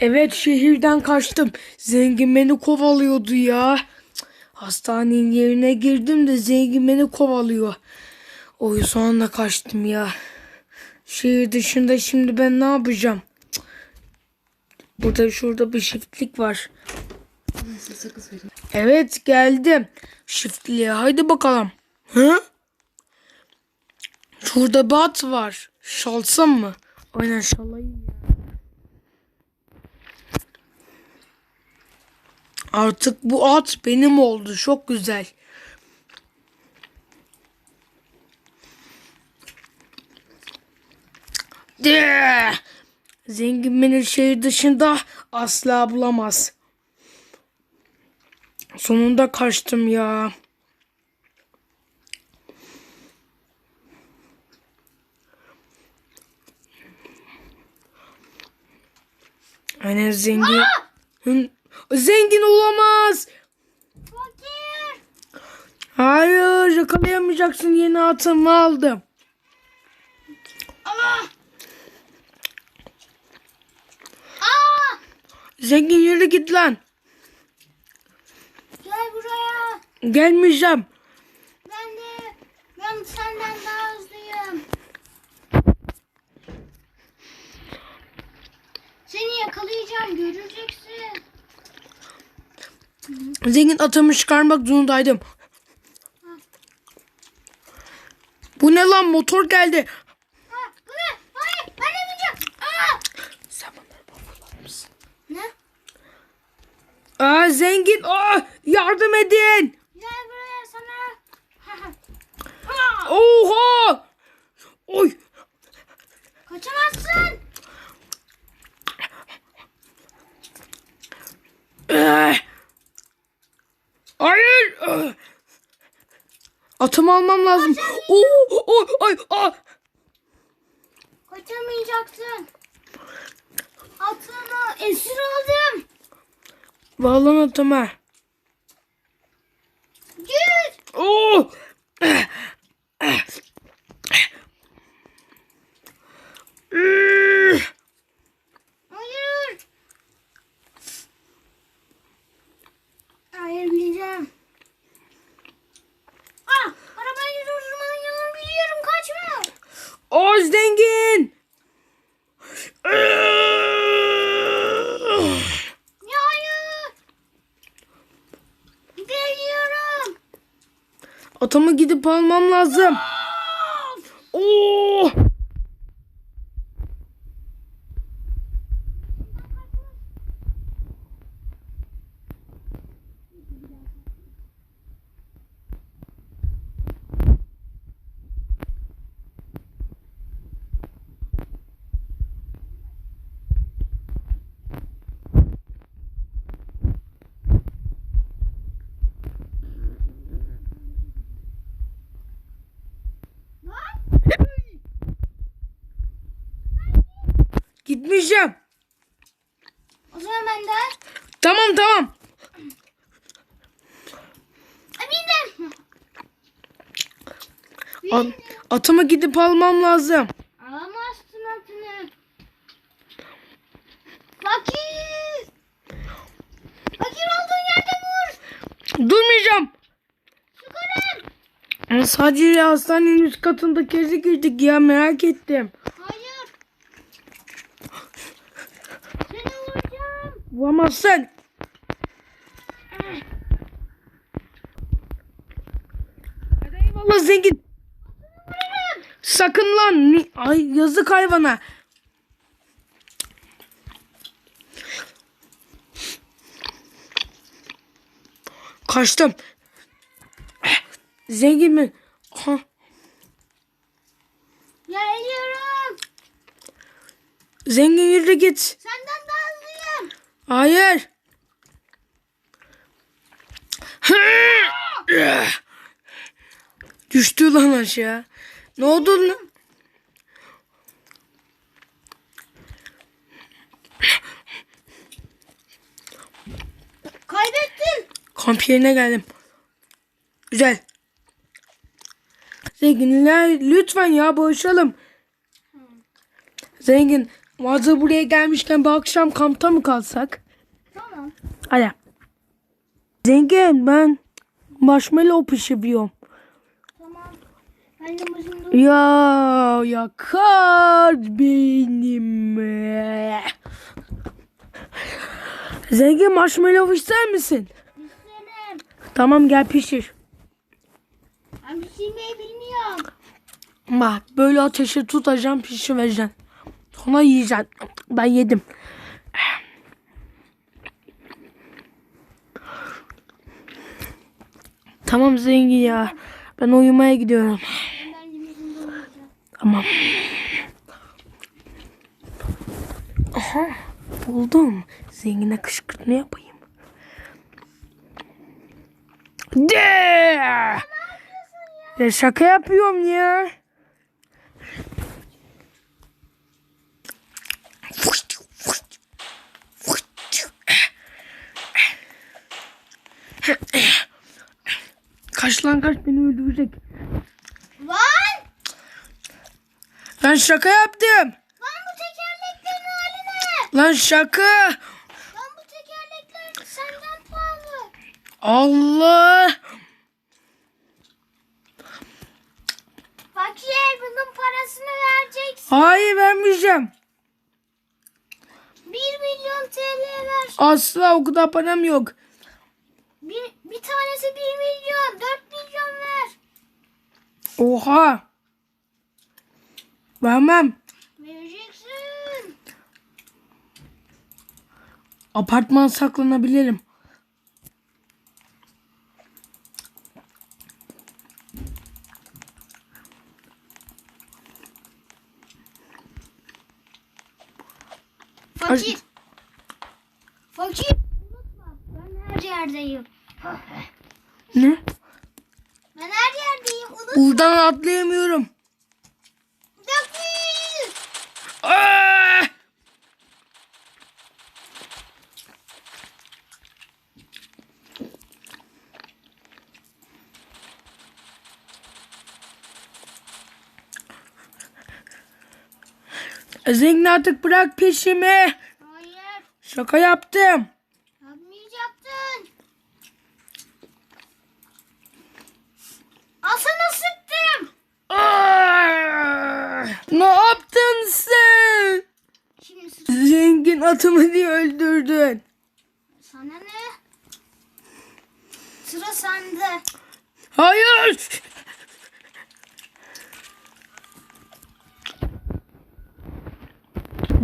Evet şehirden kaçtım. Zengin beni kovalıyordu ya. Hastanenin yerine girdim de zengin beni kovalıyor. O yüzden de kaçtım ya. Şehir dışında şimdi ben ne yapacağım? Burada şurada bir çiftlik var. Evet geldim. Çiftliğe haydi bakalım. Hı? Şurada bir at var. Şalsam mı? Aynen şalayım ya. Artık bu at benim oldu. Çok güzel. De! Zengin beni şehir dışında asla bulamaz. Sonunda kaçtım ya. Aynen zengin. Hı, Zengin olamaz. Fakir. Hayır yakalayamayacaksın yeni atımı aldım. Aa. Aa. Zengin yürü git lan. Gel buraya. Gelmeyeceğim. Ben de ben senden daha hızlıyım. Seni yakalayacağım göreceksin. Zengin atımı çıkarmak zorundaydım. Bu ne lan motor geldi. Ha, bu ne? Hayır ben de bineceğim. Aa. Sen bunları bavullar mısın? Ne? Aa zengin aa, yardım edin. Gel buraya sana. Ha. Oha. Oy. Kaçamazsın. Eh. Hayır. Eh. Atımı almam lazım. Oo, oy, ay, ah. Kaçamayacaksın. Atını esir aldım. Bağlan atımı. Git. Oo. Eh. O zengin. Hayır. Geliyorum. Atımı gidip almam lazım. Oo. Gitmeyeceğim. O zaman ben de Tamam tamam. At- atımı gidip almam lazım. Alamazsın atını. Fakir. Fakir olduğun yerde vur. Durmayacağım. Sıkarım. Sadece hastanenin üst katında kezi girdik ya merak ettim. Hayır. Seni vuracağım. Bulamazsın. Hadi eyvallah zengin. Sakın lan. Ay yazık hayvana. Kaçtım. Zengin mi? Aha. Geliyorum. Zengin yürü git. Senden daha hızlıyım. Hayır. Düştü lan aşağı. Ne oldu lan? Kaybettin. Kamp yerine geldim. Güzel. Zenginler lütfen ya barışalım. Zengin Hazır buraya gelmişken bir akşam kampta mı kalsak? Tamam. Hadi. Zengin ben marshmallow pişiriyorum. Tamam. Ben de başımda Ya yakar benim. Zengin marshmallow ister misin? isterim. Tamam gel pişir. Ben pişirmeyi bilmiyorum. Bak böyle ateşe tutacağım pişireceksin. Sonra yiyeceksin. Ben yedim. Tamam zengin ya. Ben uyumaya gidiyorum. Tamam. Aha buldum. Zengine kışkırtma yapayım. De! Ya şaka yapıyorum ya. Kaç lan kaç beni öldürecek. Lan! Ben şaka yaptım. Lan bu tekerleklerin hali ne? Lan şaka. Lan bu tekerlekler senden pahalı. Allah. Fakir bunun parasını vereceksin. Hayır vermeyeceğim. 1 milyon TL ver. Asla o kadar param yok. Bir, bir tanesi 1 milyon. 4 milyon ver. Oha. Vermem. Vereceksin. Apartman saklanabilirim. Fakir. Fakir. Unutma ben her yerdeyim. Ne? Ben her yerdeyim. Unutma. Buradan atlayamıyorum. Aa! Zengin artık bırak peşimi. Hayır. Şaka yaptım. Yapmayacaktın. Al sana sıktım. Aa! Ne yaptın sen? Şimdi sık. Zengin atımı diye öldürdün. Sana ne? Sıra sende. Hayır.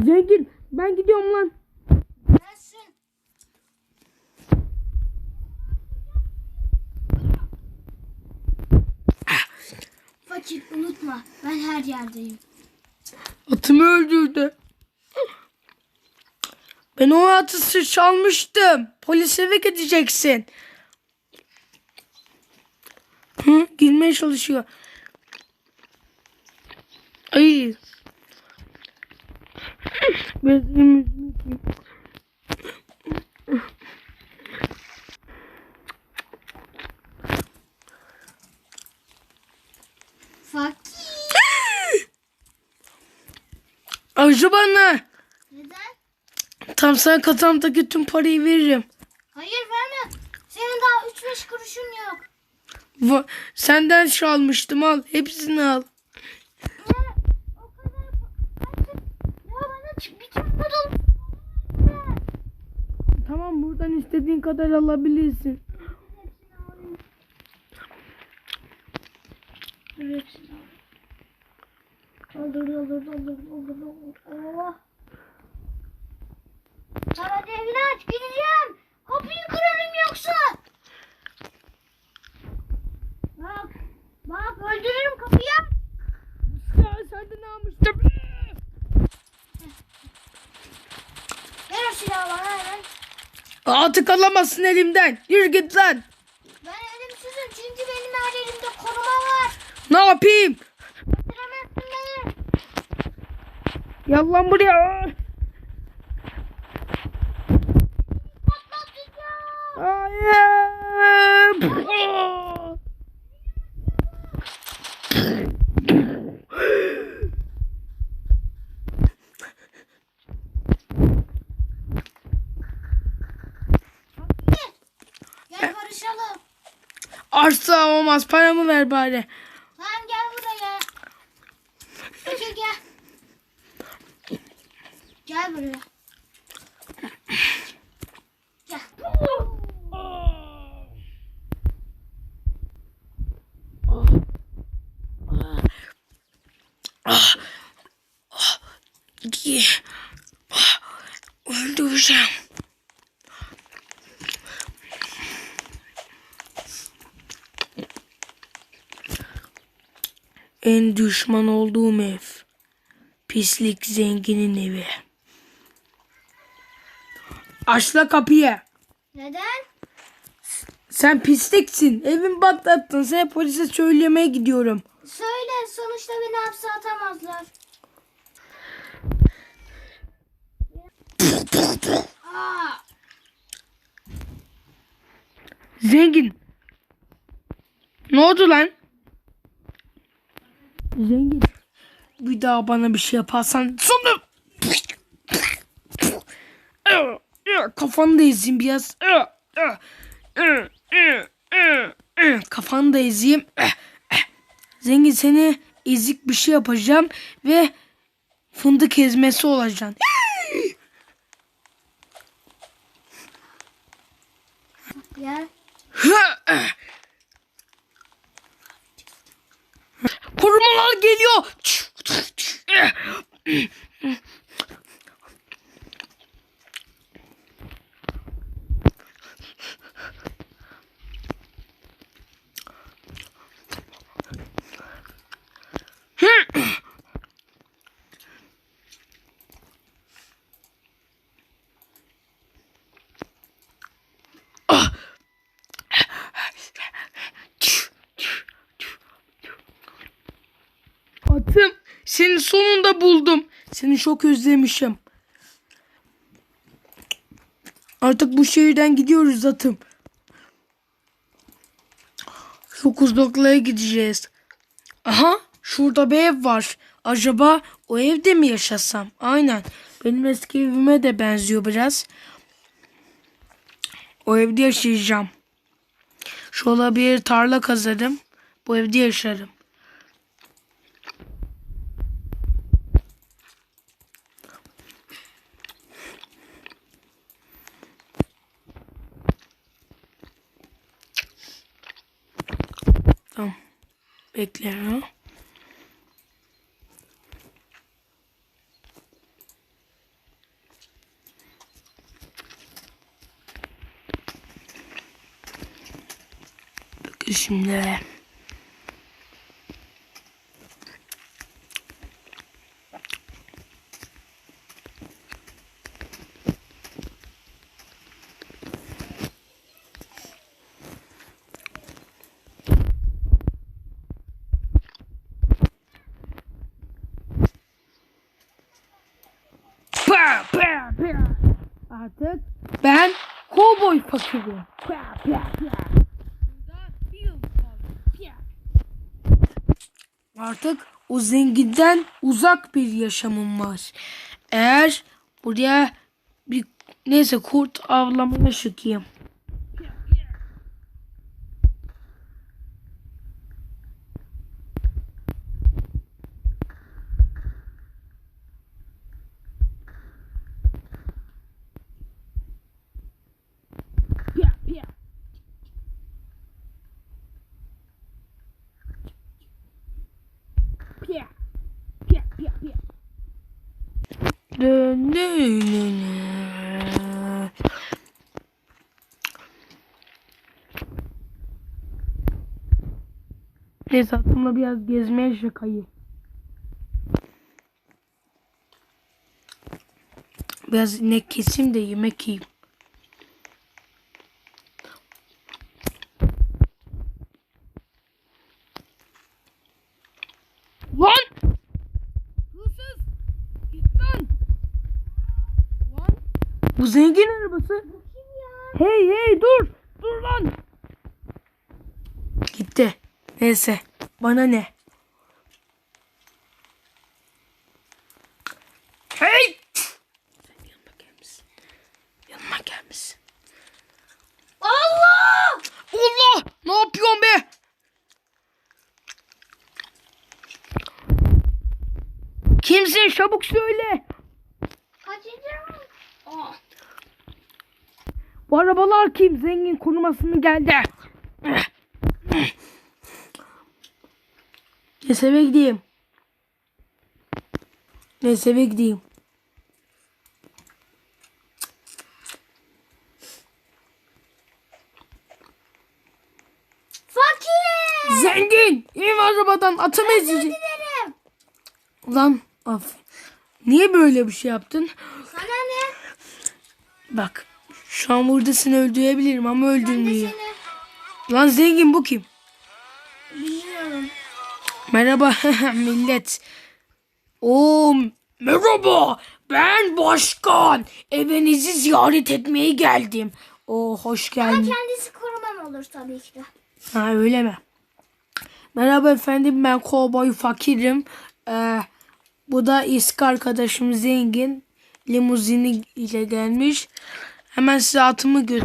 Zengin ben gidiyorum lan. Gelsin. Fakir unutma ben her yerdeyim. Atımı öldürdü. Ben o atı çalmıştım. Polise eve gideceksin. Hı, girmeye çalışıyor. Ay. Bezimi üzülüyorum. Fakir. Acı bana. Neden? Tam sana kasamdaki tüm parayı veririm. Hayır verme. Senin daha 3-5 kuruşun yok. Va- Senden çalmıştım al. Hepsini al. Tamam buradan istediğin kadar alabilirsin. Hepsini alayım. Dur hepsini alayım. Olur olur olur olur olur. Oh. Sana devini aç gideceğim. Kapıyı kırarım yoksa. Bak. Bak öldürürüm kapıyı. Ya senden almıştım. Ver o silahı bana hemen. Artık alamazsın elimden. Yürü git lan. Ben elimsizim çünkü benim her yerimde koruma var. Ne yapayım? Öldüremezsin beni. Gel lan buraya. Patlatacağım. Hayır. Asla olmaz. Paramı ver bari. Tamam gel buraya. Peki gel. Gel buraya. Gel. İyi. Ah, Öldüreceğim. En düşman olduğum ev. Pislik zenginin evi. Açla kapıyı. Neden? Sen pisliksin. Evimi patlattın. Seni polise söylemeye gidiyorum. Söyle sonuçta beni hapse atamazlar. Aa, Zengin. Ne oldu lan? Zengin. Bir daha bana bir şey yaparsan sana kafanı da ezeyim biraz. Kafanı da ezeyim. Zengin seni ezik bir şey yapacağım ve fındık ezmesi olacaksın. gel. Geliyor. Atım seni sonunda buldum. Seni çok özlemişim. Artık bu şehirden gidiyoruz atım. Çok uzaklara gideceğiz. Aha şurada bir ev var. Acaba o evde mi yaşasam? Aynen. Benim eski evime de benziyor biraz. O evde yaşayacağım. Şöyle bir tarla kazarım. Bu evde yaşarım. Tamam. Bekle. Bakın şimdi. Artık ben kovboy fakirim. Artık o zenginden uzak bir yaşamım var. Eğer buraya bir neyse kurt avlamaya çıkayım. Neyse atımla biraz gezmeye şakayı. Biraz inek keseyim de yemek yiyeyim. Lan! Hırsız! Git lan! Lan! Bu zengin arabası. Hey hey dur! Dur lan! Gitti. Neyse. Bana ne? Hey! Sen yanıma gelmişsin. Yanıma gelmişsin. Allah! Allah! Allah! Ne yapıyorsun be? Kimsin? Çabuk söyle. Kaçacağım. Aa, Bu arabalar kim? Zengin korumasını geldi. Neyse eve gideyim. Neyse eve gideyim. Fakir. Zengin! İn arabadan atımı ezecek. Gidelim. Ulan af. Niye böyle bir şey yaptın? Sana ne? Bak şu an burada seni öldürebilirim ama öldürmüyor. Lan zengin bu kim? Bilmiyorum. Merhaba millet. Oo merhaba. Ben başkan. Evinizi ziyaret etmeye geldim. Oo hoş Ama geldin. kendisi korumam olur tabii ki de. Ha öyle mi? Merhaba efendim ben kovboy fakirim. Ee, bu da eski arkadaşım zengin. Limuzini ile gelmiş. Hemen size atımı gö...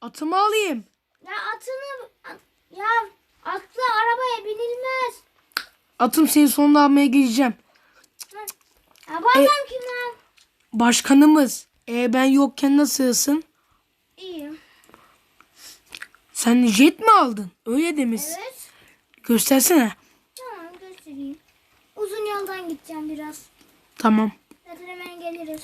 Atımı alayım. Ya atını... Ya atlı arabaya binilmez. Atım senin sonunda almaya geleceğim. Ya bu adam kim lan? Başkanımız. E, ben yokken nasılsın? İyi. Sen jet mi aldın? Öyle demişsin. Evet. Göstersene. Tamam göstereyim. Uzun yoldan gideceğim biraz. Tamam. Zaten hemen geliriz.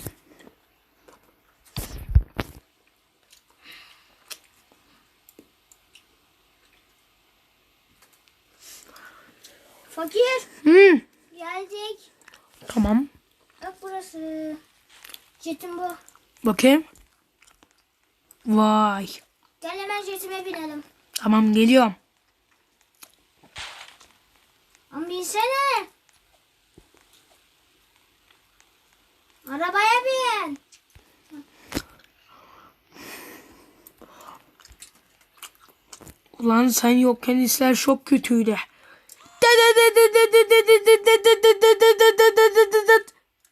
Fakir Hı. geldik. Tamam. Bak burası. Jetim bu. Bakayım. Vay. Gel hemen jetime binelim. Tamam geliyorum. Ama binsene. Arabaya bin. Ulan sen yokken işler çok kötüydü.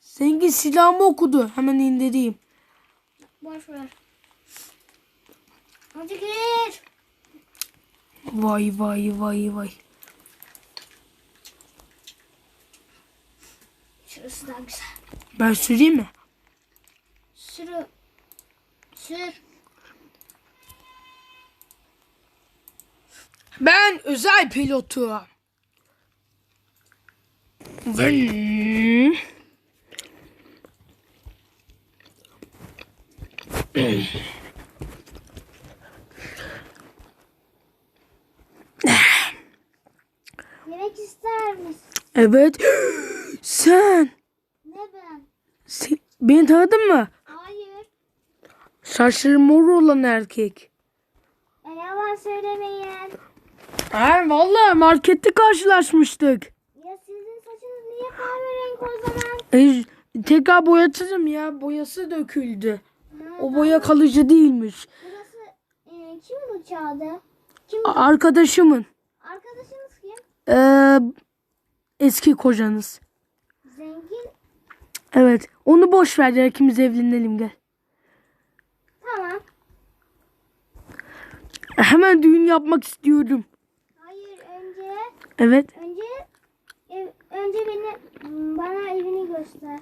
Zengin silahımı okudu. Hemen indireyim. Boş ver. Hadi gir. Vay vay vay vay. Şurası daha güzel. Ben süreyim mi? Sürü. Sür. Ben özel pilotum. Vın. Yemek ister misin? Evet. Sen. Sen beni tanıdın mı? Hayır. Saçları mor olan erkek. E, yalan söylemeyin. Ha, vallahi markette karşılaşmıştık. Ya sizin saçınız niye kahverengi o zaman? E, tekrar boyatırım ya. Boyası döküldü. Ha, O boya kalıcı değilmiş. Burası e, kimin uçağıydı? Kim? A- Arkadaşımın. Arkadaşınız kim? Ee, eski kocanız. Zengin. Evet. Onu boş ver ya. ikimiz evlenelim gel. Tamam. Hemen düğün yapmak istiyorum. Hayır önce Evet. önce ev, önce beni bana evini göster.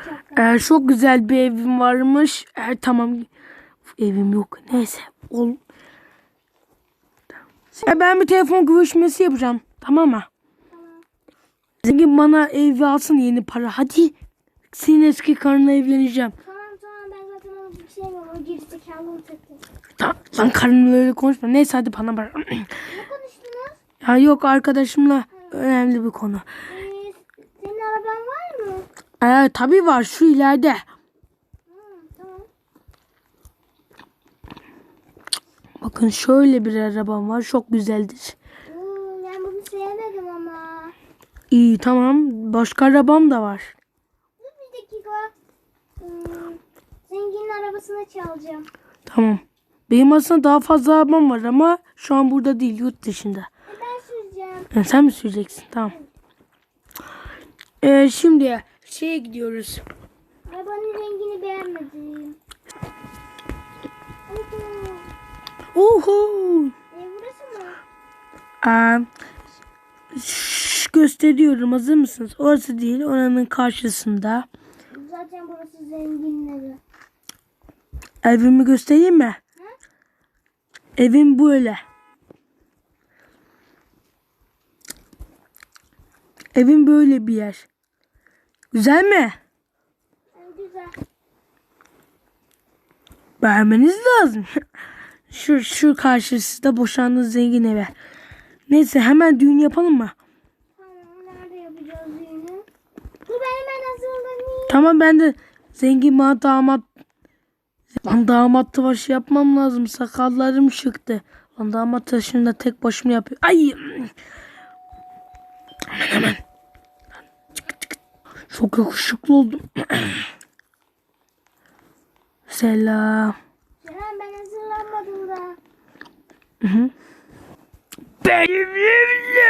Uçakta. Ee, çok güzel bir evim varmış. Ee, tamam. Evim yok. Neyse. Ol. Ee, ben bir telefon görüşmesi yapacağım. Tamam mı? Zengin bana ev alsın yeni para. Hadi. Senin eski karınla evleneceğim. Tamam tamam ben zaten onu bir şey mi? O gerizekalı mı taktı? Tamam. Lan karımla öyle konuşma. Neyse hadi bana bırak. Ne konuştunuz? ya yok arkadaşımla önemli bir konu. Ee, senin araban var mı? Ee, tabii var şu ileride. Hı, tamam. Bakın şöyle bir arabam var. Çok güzeldir. Oo, ben bunu sevmedim ama. İyi tamam. Başka arabam da var. Dur bir dakika. Hmm, zenginin arabasını çalacağım. Tamam. Benim aslında daha fazla arabam var ama şu an burada değil yurt dışında. E, ben süreceğim. Ha, sen mi süreceksin? Tamam. Ee, şimdi şeye gidiyoruz. Arabanın rengini beğenmedim. Oho. E burası mı? Aa, gösteriyorum hazır mısınız? Orası değil oranın karşısında. Zaten burası zenginleri. Evimi göstereyim mi? Evim böyle. Evim böyle bir yer. Güzel mi? Güzel. Beğenmeniz lazım. şu şu karşısında boşandığınız zengin eve. Neyse hemen düğün yapalım mı? Tamam nerede yapacağız düğünü? Dur ben hemen hazırlanayım. Tamam ben de zengin bana damat Lan damat tıraşı yapmam lazım. Sakallarım çıktı. Lan damat tıraşını da tek başıma yapıyor. Ay! Hemen hemen. Çık, çık. Çok yakışıklı oldum. Selam. Ceren ben hazırlanmadım da. Benimle.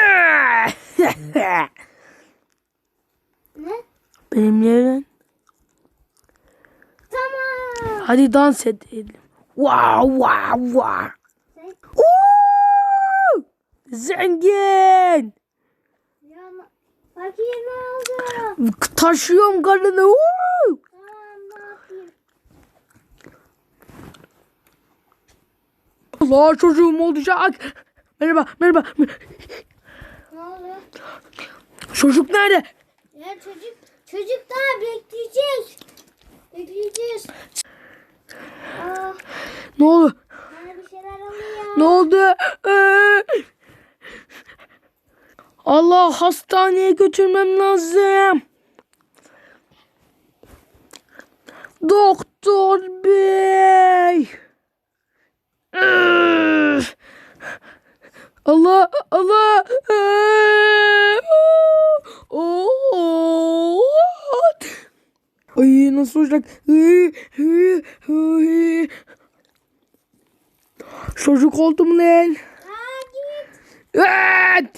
Ne? Benimle evlen. Tamam. Hadi dans edelim. Wow wow wow. Woo! Zengin. ya fakir ne oldu? Taşıyorum ne yapayım? Allah çocuğum olacak. Merhaba merhaba. Ne oldu? Çocuk nerede? Ya çocuk çocuk daha bekleyeceğiz. Bekleyeceğiz. Aa, Ne oldu? bana bir şeyler oluyor. Ne oldu? Ee, Allah hastaneye götürmem lazım. Doktor bey. Allah Allah. Ee, Ay nasıl olacak? Çocuk oldum lan. Evet.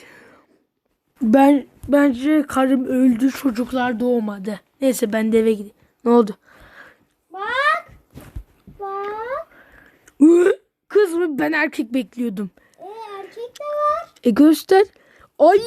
Ben bence karım öldü çocuklar doğmadı. Neyse ben de eve gideyim. Ne oldu? Bak. Bak. Kız mı? Ben erkek bekliyordum. E erkek de var. E göster. Ay